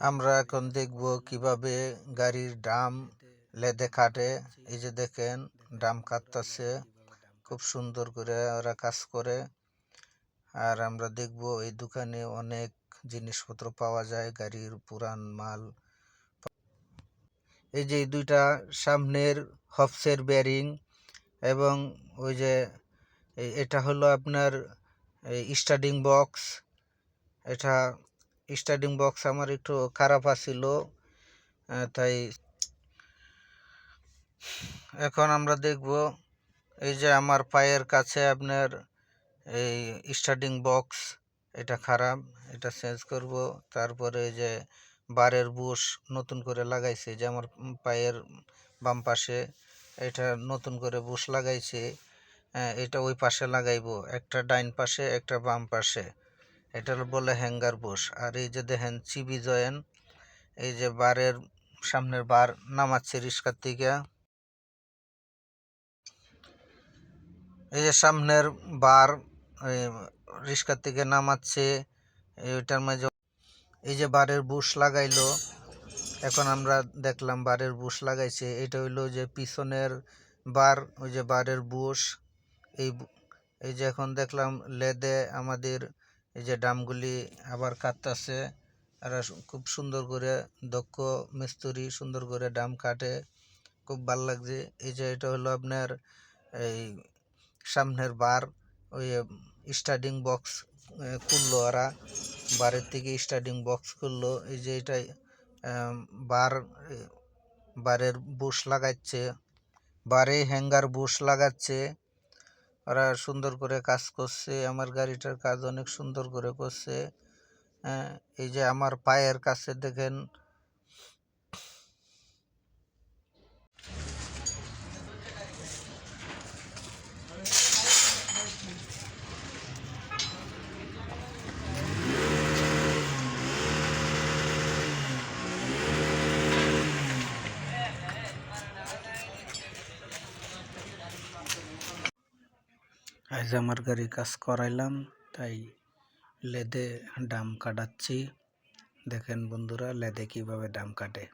আমরা এখন দেখব কীভাবে গাড়ির ড্রাম লেদে কাটে। এই যে দেখেন, ড্রাম কাটতেছে। খুব সুন্দর করে ওরা কাজ করে। আর আমরা দেখব এই দোকানে অনেক জিনিসপত্র পাওয়া যায়, গাড়ির পুরান মাল। এই যে দুইটা সামনের হফসের বেয়ারিং এবং ওই যে এটা হলো আপনার স্টার্টিং বক্স। এটা স্টার্টিং বক্স আমার একটু খারাপ আছিল তাই এখন আমরা দেখব এই যে আমার পায়ের কাছে আপনার এই স্টার্টিং বক্স এটা খারাপ, এটা চেঞ্জ করব, তারপরে এই যে বারের বুশ নতুন করে লাগাইছে, যে আমার পায়ের বাম পাশে এটা নতুন করে বুশ লাগাইছে এটা ওই পাশে লাগাইবো, একটা ডাইন পাশে, একটা বাম পাশে। এটা বলে হ্যাঙ্গার বুশ আর এই যে দেখেন চিবি জয়েন, এই যে বারের সামনের বার নামাচ্ছে রিস্কার থেকে। এই যে সামনের বার রিস্কার থেকে নামাচ্ছে, এটার মাঝে এই যে বারের বুশ লাগাইলো, এখন আমরা দেখলাম বারের বুশ লাগাইছে। এটা হইল যে পিছনের বার, ওই যে বারের বুশ, এই এই যে এখন দেখলাম লেদে আমাদের এই যে ড্রামগুলি আবার কাটতেছে। আর খুব সুন্দর করে দক্ষ মিস্ত্রি, সুন্দর করে ড্রাম কাটে। খুব ভালো লাগছে। এই যে এটা হলো আপনার এই সামনের বার, ওই স্টার্টিং বক্স খুললো ওরা। বারের থেকে স্টার্টিং বক্স খুললো। এই যে এটা বার বারের বুশ লাগাচ্ছে। বারে হ্যাঙ্গার বুশ লাগাচ্ছে। ওরা সুন্দর করে কাজ করছে আমার গাড়িটার কাজ অনেক সুন্দর করে করছে। হ্যাঁ, এই যে আমার পায়ের কাছে দেখেন আজ আমার গাড়ি কাজ করাইলাম, তাই লেদে ডাম কাটাচ্ছি। দেখেন বন্ধুরা, লেদে কীভাবে ডাম কাটে।